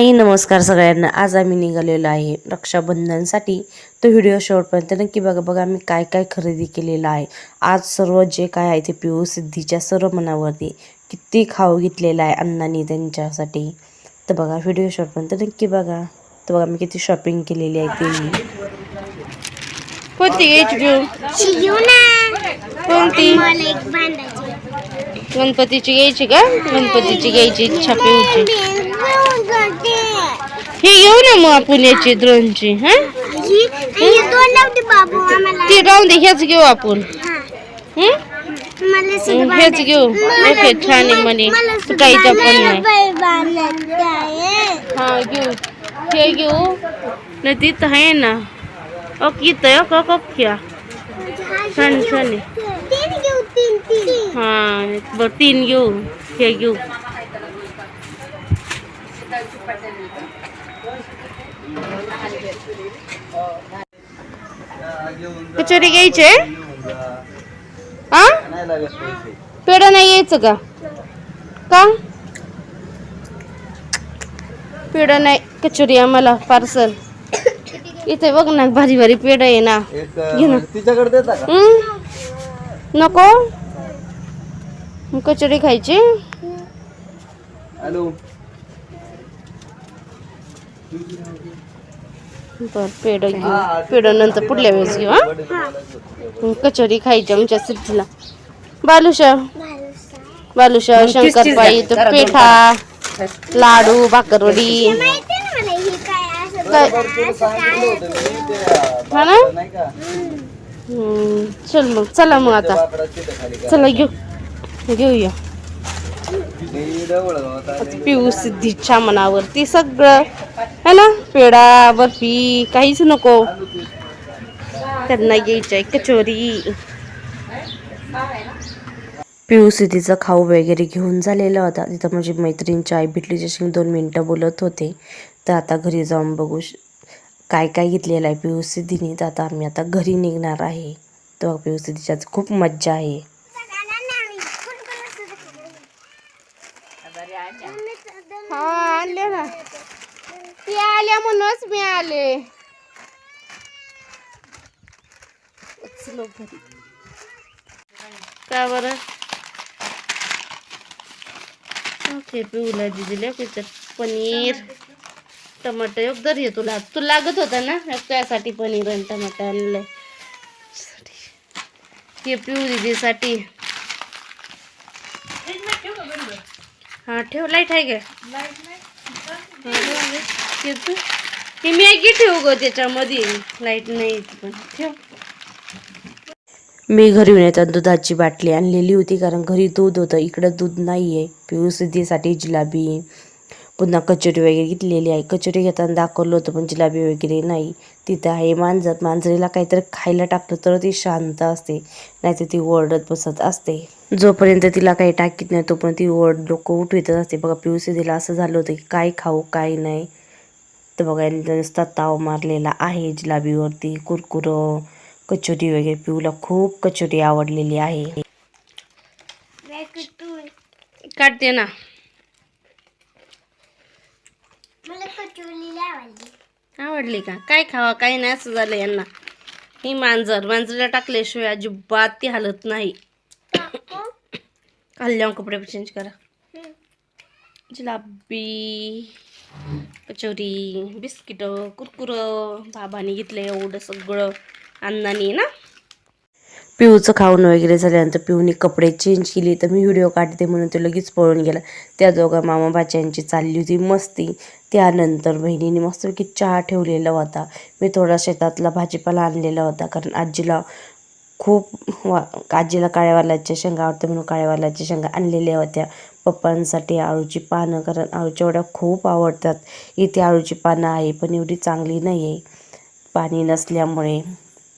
हाय नमस्कार सगळ्यांना. आज आम्ही निघालेलो आहे रक्षाबंधनसाठी. तो व्हिडिओ शेवटपर्यंत नक्की बघा बघा आम्ही काय काय खरेदी केलेलं आहे. आज सर्व जे काय आहे ते पिऊ सिद्धीच्या सर्व मनावरती किती खाऊ घेतलेलं आहे अण्णांनी त्यांच्यासाठी. तर बघा व्हिडिओ शेवटपर्यंत नक्की बघा. तर बघा मी किती शॉपिंग केलेली आहे ते. कोणती कोणती? गणपतीची घ्यायची का? गणपतीची घ्यायची इच्छा पिऊची. हे घेऊ ना मग आपण याची द्रोणची हा? ती राहून दे हेच घेऊ आपण. हा. हं? हं, हेच. घेऊ. ओके छान आहे म्हणे. काहीचा पण नाही. हा घेऊ. हे घेऊ. नाही तिथं आहे ना. ओके इथं आहे. का कप घ्या छान छान आहे. हा बरं तीन घेऊ. हे घेऊ. कचोरी घ्यायचे? हा पेढा नाही यायचं का? का? पेढा नाही कचोरी आम्हाला पार्सल इथे बघ ना भारी भारी पेढा आहे ना. घे ना. तिच्याकडे? नको. कचोरी खायची? हॅलो. बर पेढ घेऊ. पेढ नंतर पुढल्या वेळेस घेऊ हा? कचोरी खायची आमच्या सिद्धीला. बालुशा. बालुशा शंकरपाई तो पेठा लाडू भाकरवडी. ही ना चल मग चला मग आता. चला घेऊ. घेऊया. पिऊ सिद्धीच्या मनावरती सगळं. है ना? पेढा बर्फी काहीच नको. त्यांना घ्यायचंय कचोरी. पिऊ सिद्धीचा खाऊ वगैरे घेऊन झालेला होता तिथं माझी मैत्रिणीची आई भेटली जशी दोन मिनटं बोलत होते. तर आता घरी जाऊन बघू काय काय घेतलेलं आहे पिऊ सिद्धीने तर आता आम्ही आता घरी निघणार आहे. तर पिऊ सिद्धीच्या खूप मज्जा आहे. हा आणले ना. ती आल्या म्हणूनच मी आले. का बरं? ओके पिऊला दिलेल्या त्याच्यात पनीर टमाटर एक दर ये तुला. तुला लागत होता ना? त्यासाठी पनीर आणि टमाटर आणलंय. हे पिऊ दिदीसाठी. हा ठेव लाइट आहे का? हे मॅगी ठेवू ग त्याच्यामध्ये. लाइट नाही पण. ठेव. मी घरी येऊन येतात दुधाची बाटली आणलेली होती कारण घरी दूध होतं. इकडं दूध नाही आहे पिऊ सिद्धीसाठी जिलाबी. पुन्हा कचोरी वगैरे घेतलेली आहे. कचोरी घेताना दाखवलं होतं पण जिलाबी वगैरे नाही. तिथं आहे मांजर. मांजरीला काहीतरी खायला टाकलं तर ती शांत असते. नाहीतर ती ओरडत बसत असते. जोपर्यंत तिला काही टाकीत नाही तोपर्यंत ती ओरड डोकं उठवितच असते. बघा पिऊ सिद्धीला असं झालं होतं की काय खाऊ काय नाही. तर बघा यांनी नुसता ताव मारलेला आहे जिलाबीवरती. कुरकुरं कचोरी वगैरे पिऊला खूप कचोरी आवडलेली आहे. काढते ना. मला कचोरी आवडली. आवडली का? काय खावा काय नाही असं झालं यांना. ही मांजर मांजरीला टाकल्याशिवाय अजिबात ती हालत नाही. हल्ले कपडे चेंज करा। जिलाबी कचोरी बिस्किट कुरकुरं बाबाने घेतलं एवढं सगळं अन्नानी ना? पिऊचं खाऊन वगैरे झाल्यानंतर पिऊने कपडे चेंज केले तर मी व्हिडिओ काढते म्हणून तो लगेच पळून गेला. त्या दोघा मामा बाच्यांची चालली होती मस्ती. त्यानंतर बहिणीने मस्तपैकी चहा ठेवलेला होता. मी थोडा शेतातला भाजीपाला आणलेला होता कारण आजीला खूप वा आजीला काळ्यावालाच्या शेंगा आवडते म्हणून काळ्यावालाच्या शेंगा आणलेल्या होत्या. पप्पांसाठी आळूची पानं कारण आळूच्या वड्या खूप आवडतात. इथे आळूची पानं आहे पण एवढी चांगली नाही आहे पाणी नसल्यामुळे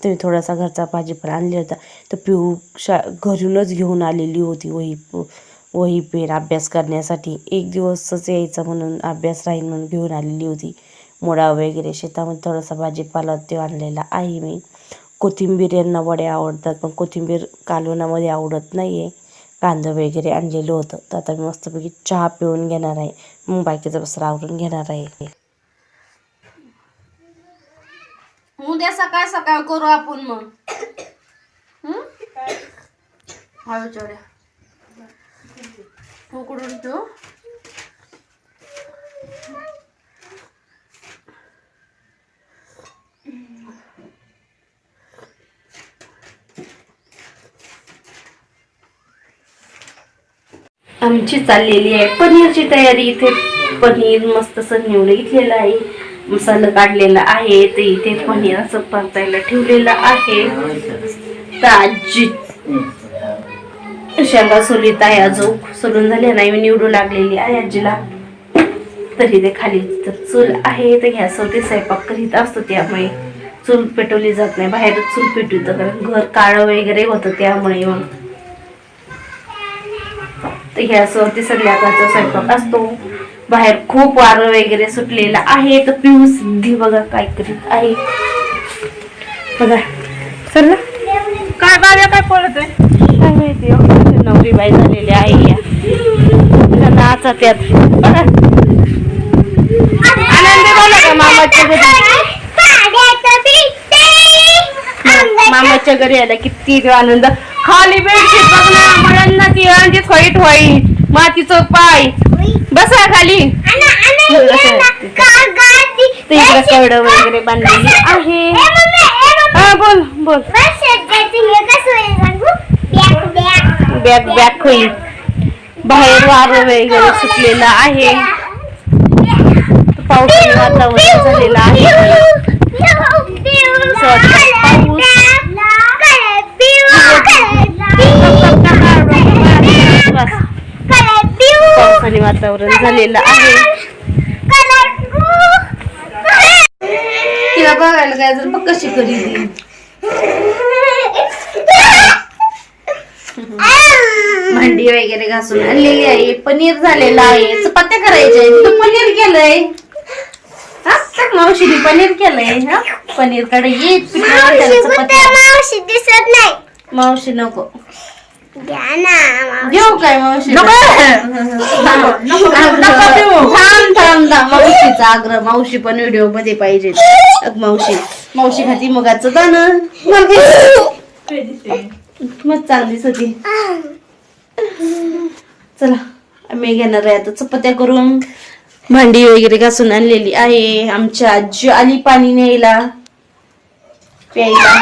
तुम्ही थोडासा घरचा भाजीपाला आणला होता. तर पिऊ शा घरूनच घेऊन आलेली होती वही वही पेन अभ्यास करण्यासाठी. एक दिवसच यायचा म्हणून अभ्यास राहील म्हणून घेऊन आलेली होती. मुळा वगैरे शेतामध्ये थोडासा भाजीपाला तो आणलेला आहे मी. कोथिंबीर यांना वड्या आवडतात पण कोथिंबीर कालवणामध्ये आवडत नाही आहे कांदं वगैरे आणलेलं होतं. तर आता मी मस्तपैकी चहा पिऊन घेणार आहे. मग बाकीचं बसर आवरून घेणार आहे. उद्या सकाळ सकाळ करू आपण मग. उकडून ठेवू. आमची चाललेली आहे. पनीरची तयारी इथे पनीर मस्त असं घेतलेलं आहे. मसाला काढलेला आहे. ते इथे पनीर असं परतायला ठेवलेलं आहे. तर आजी शेंगा सोलीत आहे अजून. सोलून झाले नाही मी निवडू लागलेली आहे आजीला. तरी ते खाली तर चूल आहे. तर गॅसवरती स्वयंपाक करीत असतो त्यामुळे चूल पेटवली जात नाही. बाहेरच चूल पेटवतं कारण घर काळं वगैरे होतं त्यामुळे मग तर गॅसवरती संध्याकाळचा स्वयंपाक असतो. बाहेर खूप वारं वगैरे सुटलेलं आहे तर पिऊ सिद्धी बघा काय करीत आहे. बघा. चल ना. काय बाब्या काय पडत आहे? काय माहिती हो. नवरी बाई झालेली आहे या. नाचा त्यात. आनंदी बोला का मामाच्या घरी? मामाच्या घरी आला किती आनंद. खाली बेडशीट बघ ना मुलांना ती अंडीच व्हाईट व्हाईट मातीचं पाय. बसा खाली. ते इकडे कवड वगैरे बांधलेली आहे. हा बोल बोल. Bag bag. होईल बाहेर वारं वगैरे सुटलेलं आहे. पावसाने वातावरण झालेलं आहे. बस पावसाने वातावरण झालेलं आहे. तिला बघायला काय जर बघ कशी करी भांडी वगैरे घासून आणलेली आहे. पनीर झालेलं आहे. चपात्या करायच्या आहेत. तू पनीर केलंय. हा? मावशीने पनीर केलंय. हा? पनीरकडे ये. पिठलं, त्याला चपात्या मावशी दिसत नाही. मावशी नको. घेऊ काय मावशी? थांब थांब थांब. मावशीचा आग्रह. मावशी पण व्हिडिओमध्ये पाहिजे. अग मावशी. मावशी खाती मगाचं दाणं. मग चांगलीच होती चला आम्ही घेणार आहे आता चपात्या करून. भांडी वगैरे घासून आणलेली आहे. आमच्या आजी आली पाणी न्यायला. प्यायला.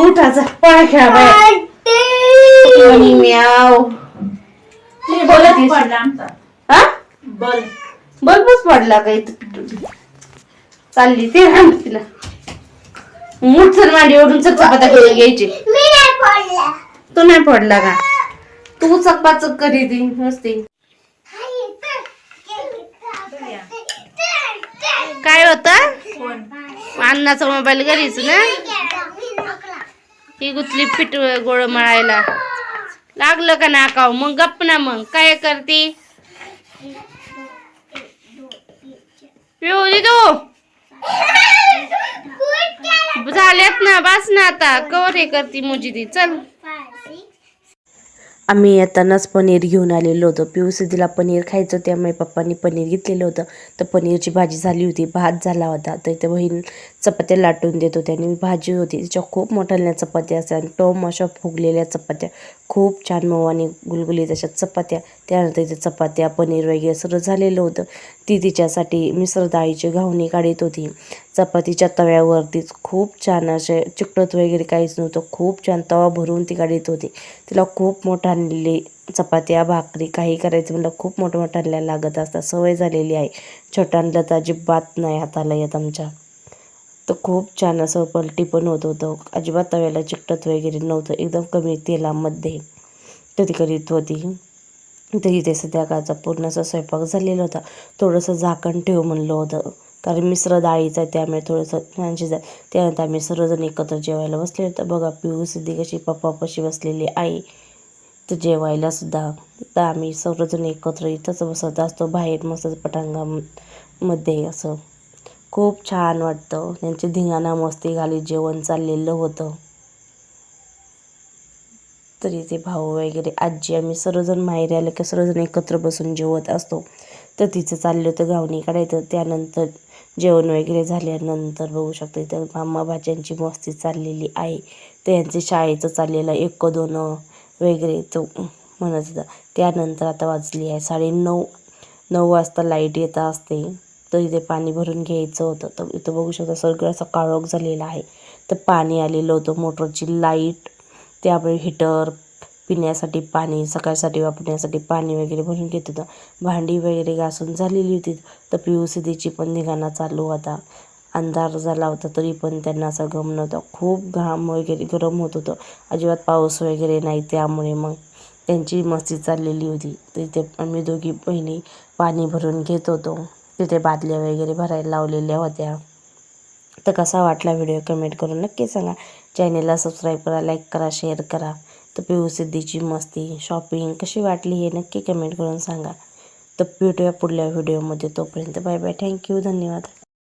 उठाचा पाळा खेळा बाहेर. म्याव. बोलत हा? बल्बच पडला काही चालली ते राम तिला. मूठ सर मांडीवरून चक चपात्या करून घ्यायची. मी नाही पडला. तो नाही पडला का? तू चकपाचक करी ती मस्ती. काय होत? अन्नाचा मोबाईल घरीच ना? ही गुतली पीठ गोळ मळायला. लागलं का नाकाव? मग गप्प ना मग. काय करते? पिऊ तू. झाल्यात ना बस ना आता. कवर हे करती मुजी ती. चल. आम्ही येतानाच पनीर घेऊन आलेलो होतो. पिऊसिदीला पनीर खायचं त्यामुळे पप्पांनी पनीर घेतलेलं होतं. तर पनीरची भाजी झाली होती. भात झाला होता. तर ते बहीण चपात्या लाटून देत होते आणि भाजी होती. तिच्या खूप मोठ्या चपात्या असतात आणि टोम अशा फुगलेल्या चपात्या. खूप छान मऊ आणि गुलगुलीत अशा चपात्या. त्यानंतर तिथे चपात्या पनीर वगैरे सगळं झालेलं होतं. ती तिच्यासाठी मिसर डाळीची घावणी काढत होती. चपातीच्या तव्यावरतीच खूप छान असे चिकटत वगैरे काहीच नव्हतं. खूप छान तवा भरून ती काढत होती. तिला खूप मोठा आणलेली चपात्या भाकरी काही करायचं म्हणलं खूप मोठं मोठं लागत असतात. सवय झालेली आहे. छोटा आणलं तर अजिबात नाही हाताला येत आमच्या. तर खूप छान असं पलटी पण होत होतं. अजिबात तव्याला चिकटत वगैरे नव्हतं. एकदम कमी तेलामध्ये कधी करीत होती. तर इथे संध्याकाळचा पूर्ण असा स्वयंपाक झालेला होता. थोडंसं झाकण ठेव म्हणलं होतं. कारण मिश्र डाळीचं आहे त्यामुळे थोडंसं छान शिजा त्यानंतर आम्ही सर्वजण एकत्र जेवायला बसले तर बघा पिऊ सिद्धी कशी पप्पापाशी बसलेली आई तर जेवायलासुद्धा तर आम्ही सर्वजण एकत्र इथंच बसत असतो. बाहेर मस्त पटांगामध्ये असं. खूप छान वाटतं. त्यांची धिंगाणा मस्ती घाली जेवण चाललेलं होतं. तर इथे भाऊ वगैरे आजी आम्ही सर्वजण माहेरी आले की सर्वजण एकत्र बसून जेवत असतो. तर तिचं चाललं होतं गावणी काढायचं. त्यानंतर जेवण वगैरे झाल्यानंतर बघू शकतो इथं मामा भाज्यांची मस्ती चाललेली आहे. त्यांचे शाळेचं चाललेलं एक दोन वगैरे तो म्हणत होता. त्यानंतर आता वाजली आहे साडे नऊ नऊ वाजता लाइट येत असते. तर इथे पाणी भरून घ्यायचं होतं. तर इथं बघू शकता सगळं असं काळोख झालेला आहे. तर पाणी आलेलं होतं मोटरची लाइट त्यामुळे हिटर पिण्यासाठी पाणी सकाळसाठी वापरण्यासाठी पाणी वगैरे भरून घेत होतं. भांडी वगैरे घासून झालेली होती. तर पी यू सी दीची पण निघाणा चालू होता. अंधार झाला होता तरी पण त्यांना असं गम नव्हतं. खूप घाम वगैरे गरम होत होतं. अजिबात पाऊस वगैरे नाही. त्यामुळे मग त्यांची मस्ती चाललेली होती. तिथे आम्ही दोघी बहिणी पाणी भरून घेत होतो. तिथे बादल्या वगैरे भरायला लावलेल्या होत्या. तर कसा वाटला व्हिडिओ कमेंट करून नक्की सांगा. चॅनेलला सबस्क्राईब करा लाईक करा शेअर करा. तर पिऊ सिद्धीची मस्ती शॉपिंग कशी वाटली हे नक्की कमेंट करून सांगा. तर भेटूया पुढल्या व्हिडिओमध्ये तोपर्यंत बाय बाय. थँक्यू धन्यवाद.